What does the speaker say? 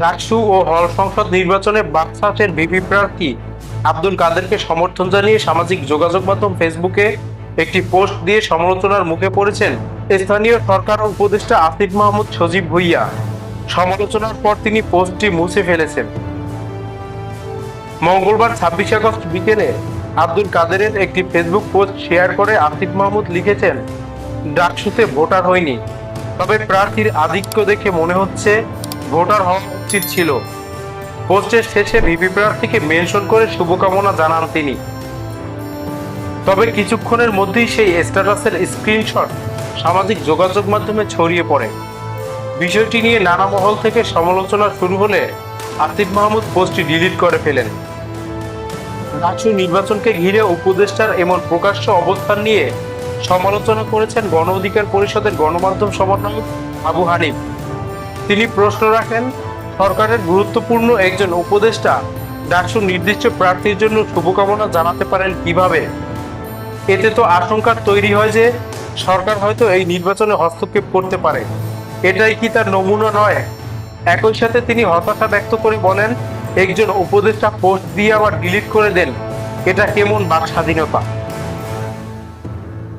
ডাকসু ও হল সংসদ নির্বাচনে বাক্সাসের ভিপি প্রার্থী আব্দুল কাদেরকে সমর্থন জানিয়ে সামাজিক যোগাযোগ মাধ্যম ফেসবুকে একটি পোস্ট দিয়ে সমালোচনার মুখে পড়েছেন স্থানীয় সরকার উপদেষ্টা আসিফ মাহমুদ সজীব ভুইয়া। সমালোচনার পর তিনি পোস্টটি মুছে ফেলেছেন। মঙ্গলবার ছাব্বিশ আগস্ট বিকেলে আব্দুল কাদেরের একটি ফেসবুক পোস্ট শেয়ার করে আসিফ মাহমুদ লিখেছেন ডাকসুতে ভোটার হয়নি। তবে প্রার্থীর আধিক্য দেখে মনে হচ্ছে ভোটার হওয়া উচিত ছিল। পোস্টের শেষে ভিপি প্রার্থীকে মেনশন করে শুভকামনা জানান তিনি। তবে কিছুক্ষণের মধ্যেই সেই স্ট্যাটাসের স্ক্রিনশট সামাজিক যোগাযোগ মাধ্যমে ছড়িয়ে পড়ে। বিষয়টি নিয়ে নানা মহল থেকে সমালোচনা শুরু হলে আসিফ মাহমুদ পোস্টটি ডিলিট করে ফেলেন। ডাকসু নির্বাচনকে ঘিরে উপদেষ্টার এমন প্রকাশ্য অবস্থান নিয়ে সমালোচনা করেছেন গণ অধিকার পরিষদের গণমাধ্যম সমন্বয়ক আবু হানিফ। তিনি প্রশ্ন রাখেন সরকারের গুরুত্বপূর্ণ একজন উপদেষ্টা ডাকসু নির্দিষ্ট প্রার্থীর জন্য শুভকামনা জানাতে পারেন কীভাবে? এতে তো আশঙ্কার তৈরি হয় যে সরকার হয়তো এই নির্বাচনে হস্তক্ষেপ করতে পারে। এটাই কি তার নমুনা নয়? একই সাথে তিনি হতাশা ব্যক্ত করে বলেন, একজন উপদেষ্টা পোস্ট দিয়ে আবার ডিলিট করে দেন। এটা কেমন বাক স্বাধীনতা?